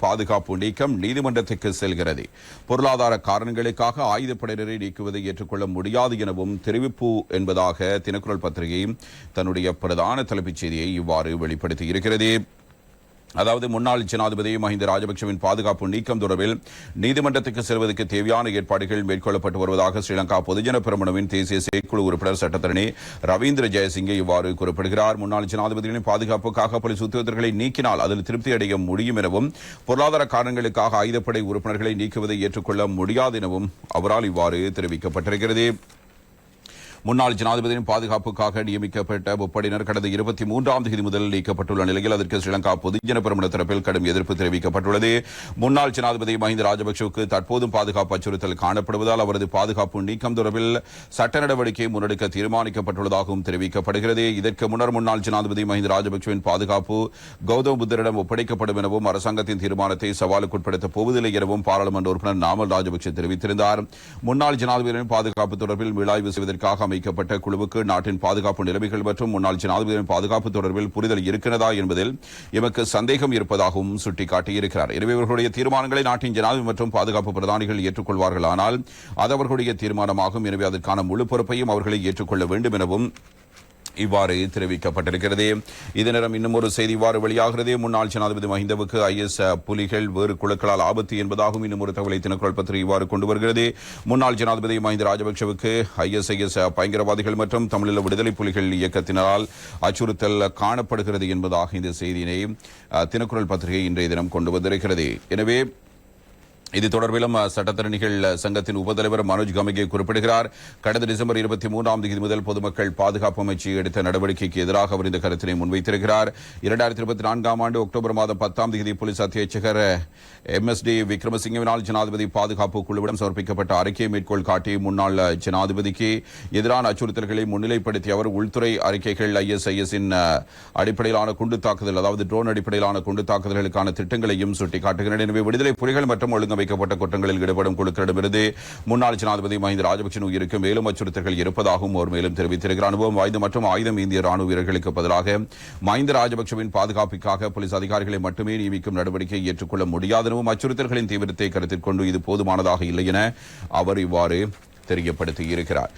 பாதுகாப்பு நீக்கம் நீதிமன்றத்துக்கு செல்கிறது. பொருளாதார காரணங்களுக்காக ஆயுதப்படையினரை நீக்குவதை ஏற்றுக்கொள்ள முடியாது எனவும் தெரிவிப்பு என்பதாக தினக்குரல் பத்திரிகை தன்னுடைய பிரதான தலைப்புச் செய்தியை இவ்வாறு வெளிப்படுத்தி இருக்கிறது அதாவது முன்னாள் ஜனாதிபதி மஹிந்த ராஜபக்சவின் பாதுகாப்பு நீக்கம் தொடர்பில் நீதிமன்றத்துக்கு செல்வதற்கு தேவையான ஏற்பாடுகள் மேற்கொள்ளப்பட்டு வருவதாக ஸ்ரீலங்கா பொதுஜன பெருமனவின் தேசிய செயற்குழு உறுப்பினர் சட்டத்தரணி ரவீந்திர ஜெயசிங்கே இவ்வாறு குறிப்பிடுகிறார். முன்னாள் ஜனாதிபதிகளின் பாதுகாப்புக்காக போலீஸ் உத்தியோகத்தர்களை நீக்கினால் அதில் திருப்தி அடைய முடியும் எனவும் பொருளாதார காரணங்களுக்காக ஆயுதப்படை உறுப்பினர்களை நீக்குவதை ஏற்றுக்கொள்ள முடியாது எனவும் அவரால் இவ்வாறு தெரிவிக்கப்பட்டிருக்கிறது. முன்னாள் ஜனாதிபதியின் பாதுகாப்புக்காக நியமிக்கப்பட்ட முப்படையினர் கடந்த இருபத்தி மூன்றாம் தேதி முதல் நீக்கப்பட்டுள்ள நிலையில் அதற்கு ஸ்ரீலங்கா பொதுஜன பெருமன தரப்பில் கடும் எதிர்ப்பு தெரிவிக்கப்பட்டுள்ளது. முன்னாள் ஜனாதிபதி மஹிந்த ராஜபக்சவுக்கு தற்போதும் பாதுகாப்பு அச்சுறுத்தல் காணப்படுவதால் அவரது பாதுகாப்பு நீக்கம் தொடர்பில் சட்ட நடவடிக்கை முன்னெடுக்க தீர்மானிக்கப்பட்டுள்ளதாகவும் தெரிவிக்கப்படுகிறது. இதற்கு முன்னர் முன்னாள் ஜனாதிபதி மஹிந்த ராஜபக்சவின் பாதுகாப்பு கௌதம் புத்தரிடம் ஒப்படைக்கப்படும் எனவும் அரசாங்கத்தின் தீர்மானத்தை சவாலுக்குட்படுத்தப் போவதில்லை எனவும் பாராளுமன்ற உறுப்பினர் நாமல் ராஜபக்சே தெரிவித்திருந்தார். முன்னாள் ஜனாதிபதியின் பாதுகாப்பு தொடர்பில் மீளாய்வு செய்வதற்காக அமைக்கப்பட்ட குழுவுக்கு நாட்டின் பாதுகாப்பு நிலைமைகள் மற்றும் முன்னாள் ஜனாதிபதியின் பாதுகாப்பு தொடர்பில் புரிதல் இருக்கிறதா என்பதில் எமக்கு சந்தேகம் இருப்பதாகவும் சுட்டிக்காட்டியிருக்கிறார். எனவே இவர்களுடைய தீர்மானங்களை நாட்டின் ஜனாதிபதி மற்றும் பாதுகாப்பு பிரதானிகள் ஏற்றுக்கொள்வார்கள் ஆனால் அது அவர்களுடைய தீர்மானமாகும். எனவே அதற்கான முழு பொறுப்பையும் அவர்களை ஏற்றுக்கொள்ள வேண்டும் எனவும் இவ்வாறு தெரிவிக்கப்பட்டிருக்கிறது. இதே நேரம் இன்னும் ஒரு செய்தி இவ்வாறு வெளியாகிறது. முன்னாள் ஜனாதிபதி மஹிந்தவுக்கு ஐஎஸ் புலிகள் வேறு குழுக்களால் ஆபத்து என்பதாகவும் இன்னும் ஒரு தகவலை தினக்குரல் பத்திரிகை இவ்வாறு கொண்டு வருகிறது. முன்னாள் ஜனாதிபதி மஹிந்த ராஜபக்சவுக்கு ஐஎஸ்ஐஎஸ் பயங்கரவாதிகள் மற்றும் தமிழீழ விடுதலை புலிகள் இயக்கத்தினரால் அச்சுறுத்தல் காணப்படுகிறது என்பதாக இந்த செய்தியினை தினக்குரல் பத்திரிகை இன்றைய தினம் கொண்டு வந்திருக்கிறது. எனவே இது தொடர்பிலும் சட்டத்தரணிகள் சங்கத்தின் உபதலைவர் மனோஜ் கமிகே குறிப்பிடுகிறார். கடந்த டிசம்பர் இருபத்தி மூன்றாம் தேதி முதல் பொதுமக்கள் பாதுகாப்பு அமைச்சு எடுத்த நடவடிக்கைக்கு எதிராக அவர் இந்த கருத்தினை முன்வைத்திருக்கிறார். இரண்டாயிரத்தி இருபத்தி நான்காம் ஆண்டு அக்டோபர் மாதம் பத்தாம் தேதி போலீஸ் அத்தியட்சகர் எம் எஸ் டி விக்ரமசிங்கவினால் ஜனாதிபதி பாதுகாப்பு குழுவிடம் சமர்ப்பிக்கப்பட்ட அறிக்கையை மேற்கோள் காட்டி முன்னாள் ஜனாதிபதிக்கு எதிரான அச்சுறுத்தல்களை முன்னிலைப்படுத்திய அவர் உள்துறை அறிக்கைகள் ஐஎஸ்ஐஎஸ் இன் அடிப்படையிலான குண்டு தாக்குதல் அதாவது ட்ரோன் அடிப்படையிலான குண்டு தாக்குதல்களுக்கான திட்டங்களையும் சுட்டிக்காட்டுகின்றன எனவே விடுதலை புலிகள் மற்றும் ஒழுங்கமைக்கப்பட்ட குற்றங்களில் ஈடுபடும் குழுக்களிடமிருந்து முன்னாள் ஜனாதிபதி மஹிந்த ராஜபக்சன் உயிருக்கு மேலும் அச்சுறுத்தல்கள் இருப்பதாகவும் அவர் மேலும் தெரிவித்திருக்கிறார். அனுபவம் வாய்ந்த மற்றும் ஆயுதம் இந்திய ராணுவ வீரர்களுக்கு பதிலாக மஹிந்த ராஜபக்சவின் பாதுகாப்புக்காக போலீஸ் அதிகாரிகளை மட்டுமே நியமிக்கும் நடவடிக்கையை ஏற்றுக்கொள்ள முடியாது எனவும் அச்சுறுத்தல்களின் தீவிரத்தை கருத்தில் கொண்டு இது போதுமானதாக இல்லை என அவர் இவ்வாறு தெரியப்படுத்தியிருக்கிறார்.